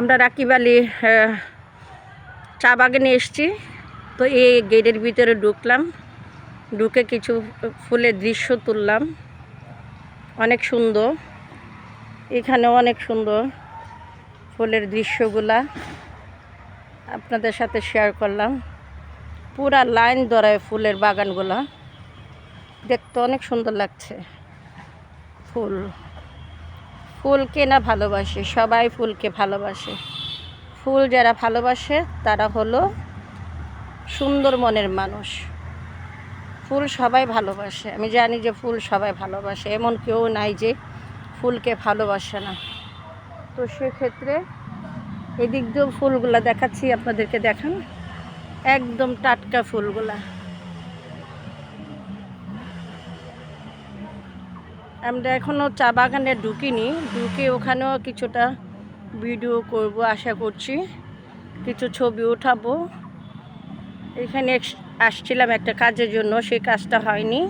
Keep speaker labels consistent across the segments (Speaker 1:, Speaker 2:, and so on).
Speaker 1: আমরা রাকিব আলী চা বাগানে এসছি। তো এই গেটের ভিতরে ঢুকলাম। ঢুকে কিছু ফুলের দৃশ্য তুললাম। অনেক সুন্দর। এখানে অনেক সুন্দর ফুলের দৃশ্যগুলা আপনাদের সাথে শেয়ার করলাম। পুরা লাইন ধরায় ফুলের বাগানগুলা। দেখতে অনেক সুন্দর লাগছে। ফুল। ফুলকে না ভালোবাসে, সবাই ফুলকে ভালোবাসে। ফুল যারা ভালোবাসে, তারা হলো সুন্দর মনের মানুষ। ফুল সবাই ভালোবাসে। আমি জানি যে ফুল সবাই ভালোবাসে। এমন কেউ নাই যে ফুলকে ভালোবাসে না। তো সেক্ষেত্রে এদিক দিয়েও ফুলগুলা দেখাচ্ছি, আপনাদেরকে দেখান। একদম টাটকা ফুলগুলা। আমরা এখনও চা বাগানে ঢুকিনি, ঢুকে ওখানেও কিছুটা ভিডিও করব, আশা করছি। কিছু ছবি উঠাবো। এখানে আসছিলাম একটা কাজের জন্য, সেই কাজটা হয়নি।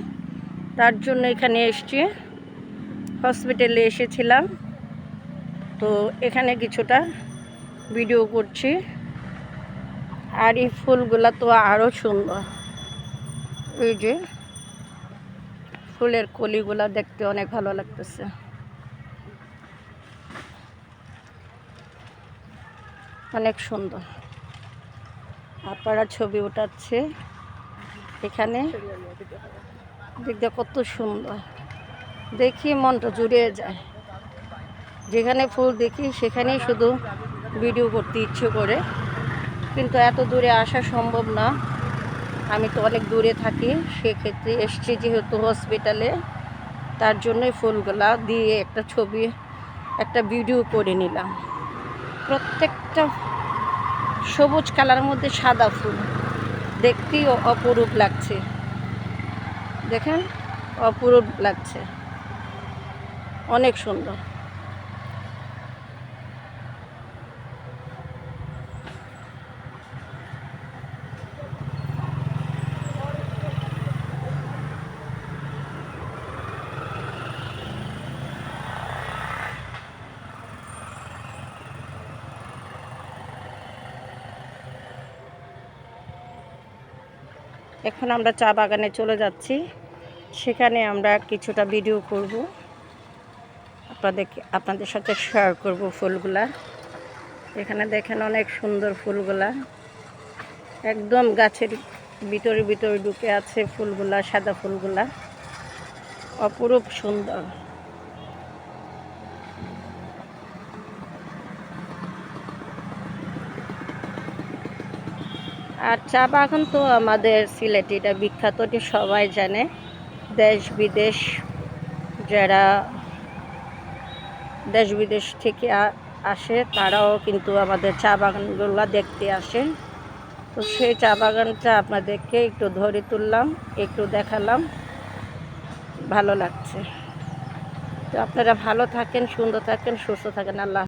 Speaker 1: তার জন্য এখানে এসছি। হসপিটালে এসেছিলাম। তো এখানে কিছুটা ভিডিও করছি। আর এই ফুলগুলা তো আরও সুন্দর। এই যে ফুলের কলিগুলা দেখতে অনেক ভালো লাগতেছে। অনেক সুন্দর। আপনারা ছবি উঠাচ্ছে এখানে। দেখতে কত সুন্দর। দেখি মনটা জুড়িয়ে যায়। যেখানে ফুল দেখি সেখানেই শুধু ভিডিও করতে ইচ্ছে করে। কিন্তু এত দূরে আসা সম্ভব না। আমি তো অনেক দূরে থাকি, সেক্ষেত্রে এসছি যেহেতু হসপিটালে তার জন্যই ফুলগুলা দিয়ে একটা ছবি, একটা ভিডিও করে নিলাম। প্রত্যেকটা সবুজ কালারের মধ্যে সাদা ফুল, দেখতেই অপরূপ লাগছে। দেখেন, অপরূপ লাগছে। অনেক সুন্দর। এখন আমরা চা বাগানে চলে যাচ্ছি। সেখানে আমরা কিছুটা ভিডিও করব। আপনাদেরকে আপনাদের সাথে শেয়ার করব ফুলগুলা। এখানে দেখেন অনেক সুন্দর ফুলগুলা। একদম গাছের ভিতরে ভিতরে ঢুকে আছে ফুলগুলা, সাদা ফুলগুলা। অপরূপ সুন্দর। আর চা বাগান তো আমাদের সিলেটে এটা বিখ্যাত সবাই জানে, দেশ বিদেশ যারা দেশ বিদেশ থেকে আসে, তারাও কিন্তু আমাদের চা বাগানগুলো দেখতে আসে তো সেই চা বাগানটা আপনাদেরকে একটু ধরে তুললাম, একটু দেখালাম। ভালো লাগছে। তো আপনারা ভালো থাকেন, সুন্দর থাকেন, সুস্থ থাকেন, আল্লাহ